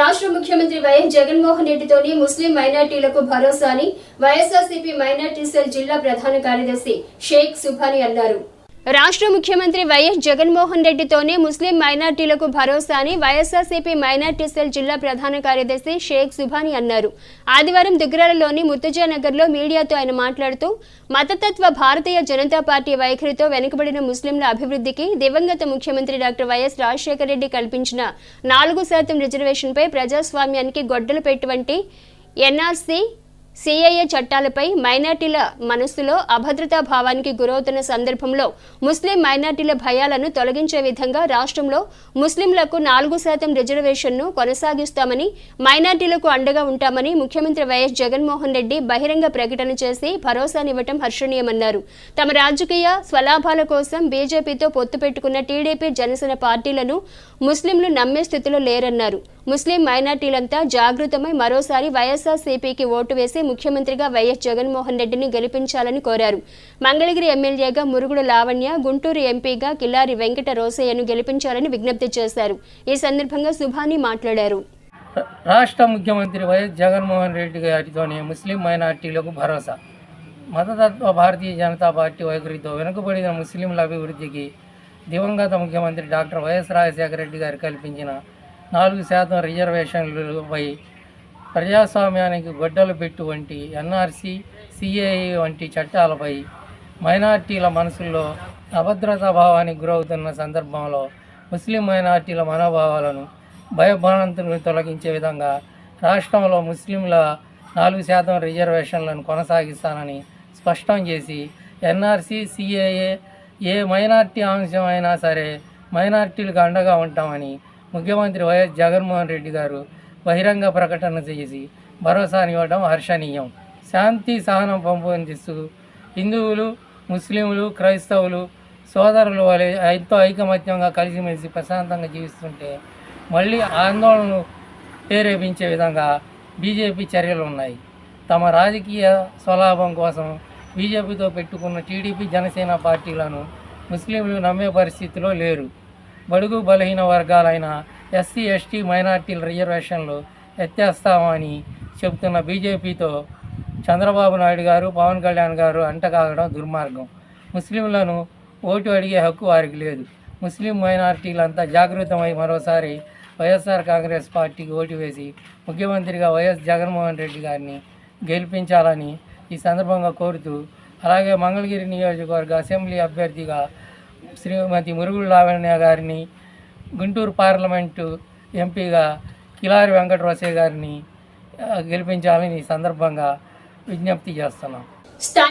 రాష్ట్ర ముఖ్యమంత్రి వైఎస్ జగన్మోహన్ రెడ్డితోని ముస్లిం మైనార్టీలకు భరోసా అని వైఎస్ఆర్సీపీ మైనార్టీ సెల్ జిల్లా ప్రధాన కార్యదర్శి షేక్ సుభాని అన్నారు. రాష్ట్ర ముఖ్యమంత్రి వైఎస్ జగన్మోహన్ రెడ్డితోనే ముస్లిం మైనార్టీలకు భరోసా అని వైఎస్ఆర్సీపీ మైనార్టీ సెల్ జిల్లా ప్రధాన కార్యదర్శి షేక్ సుభాని అన్నారు. ఆదివారం దుగ్గరాలలోని ముత్తుజానగర్లో మీడియాతో ఆయన మాట్లాడుతూ మతతత్వ భారతీయ జనతా పార్టీ వైఖరితో వెనుకబడిన ముస్లింల అభివృద్ధికి దివంగత ముఖ్యమంత్రి డాక్టర్ వైఎస్ రాజశేఖర రెడ్డి కల్పించిన నాలుగు శాతం రిజర్వేషన్పై ప్రజాస్వామ్యానికి గొడ్డలు పెటువంటి ఎన్ఆర్సీ సిఐఏ చట్టాలపై మైనార్టీల మనస్సులో అభద్రతా భావానికి గురవుతున్న సందర్భంలో ముస్లిం మైనార్టీల భయాలను తొలగించే విధంగా రాష్ట్రంలో ముస్లింలకు నాలుగు శాతం రిజర్వేషన్ను కొనసాగిస్తామని మైనార్టీలకు అండగా ఉంటామని ముఖ్యమంత్రి వైఎస్ జగన్మోహన్ రెడ్డి బహిరంగ ప్రకటన చేసి భరోసానివ్వటం హర్షణీయమన్నారు. తమ రాజకీయ స్వలాభాల కోసం బీజేపీతో పొత్తు పెట్టుకున్న టీడీపీ జనసేన పార్టీలను ముస్లింలు నమ్మే స్థితిలో లేరన్నారు. ముస్లిం మైనార్టీలంతా జాగృతమై మరోసారి వైఎస్ఆర్సీపీకి ఓటు వేసి ముఖ్యమంత్రిగా వైఎస్ జగన్మోహన్ రెడ్డిని గెలిపించాలని కోరారు. మంగళగిరి ఎమ్మెల్యేగా మురుగుడు లావణ్య గుంటూరు ఎంపీగా కిల్లారి వెంకట రోసయ్యను గెలిపించాలని విజ్ఞప్తి చేశారు. ఈ సందర్భంగా సుభాని మాట్లాడారు. రాష్ట్ర ముఖ్యమంత్రి వైఎస్ జగన్మోహన్ రెడ్డి గారితోనే ముస్లిం మైనార్టీలకు భరోసా. మతతత్వ భారతీయ జనతా పార్టీ వైఖరితో వెనుకబడిన ముస్లింల అభివృద్ధికి దివంగత ముఖ్యమంత్రి డాక్టర్ వైఎస్ రాజశేఖర రెడ్డి గారు కల్పించిన నాలుగు శాతం రిజర్వేషన్లపై ప్రజాస్వామ్యానికి గొడ్డలు పెట్టు వంటి ఎన్ఆర్సీ సిఏఏ వంటి చట్టాలపై మైనార్టీల మనసుల్లో అభద్రతా భావానికి గురవుతున్న సందర్భంలో ముస్లిం మైనార్టీల మనోభావాలను భయభ్రాంతులను తొలగించే విధంగా రాష్ట్రంలో ముస్లింల నాలుగు శాతం రిజర్వేషన్లను కొనసాగిస్తానని స్పష్టం చేసి ఎన్ఆర్సీ సిఏఏ ఏ మైనార్టీ అంశమైనా సరే మైనార్టీలకు అండగా ఉంటామని ముఖ్యమంత్రి వైఎస్ జగన్మోహన్ రెడ్డి గారు బహిరంగ ప్రకటన చేసి భరోసానివ్వడం హర్షణీయం. శాంతి సహనం పెంపొందిస్తూ హిందువులు ముస్లింలు క్రైస్తవులు సోదరులు వలె ఎంతో ఐకమత్యంగా కలిసిమెలిసి ప్రశాంతంగా జీవిస్తుంటే మళ్ళీ ఆందోళనలు ప్రేరేపించే విధంగా బీజేపీ చర్యలు ఉన్నాయి. తమ రాజకీయ స్వలాభం కోసం బీజేపీతో పెట్టుకున్న టీడీపీ జనసేన పార్టీలను ముస్లింలు నమ్మే పరిస్థితిలో లేరు. బడుగు బలహీన వర్గాలైన ఎస్సీ ఎస్టీ మైనార్టీల రిజర్వేషన్లు ఎత్తేస్తామని చెబుతున్న బీజేపీతో చంద్రబాబు నాయుడు గారు పవన్ కళ్యాణ్ గారు అంటకాగడం దుర్మార్గం. ముస్లింలను ఓటు అడిగే హక్కు వారికి లేదు. ముస్లిం మైనార్టీలంతా జాగృతమై మరోసారి వైఎస్ఆర్ కాంగ్రెస్ పార్టీకి ఓటు వేసి ముఖ్యమంత్రిగా వైఎస్ జగన్మోహన్ రెడ్డి గారిని గెలిపించాలని ఈ సందర్భంగా కోరుతూ అలాగే మంగళగిరి నియోజకవర్గ అసెంబ్లీ అభ్యర్థిగా శ్రీమతి మురుగుడు లావణ్య గారిని గుంటూరు పార్లమెంటు ఎంపీగా కిలారి వెంకటరసయ్య గారిని గెలిపించాలని ఈ సందర్భంగా విజ్ఞప్తి చేస్తున్నాం.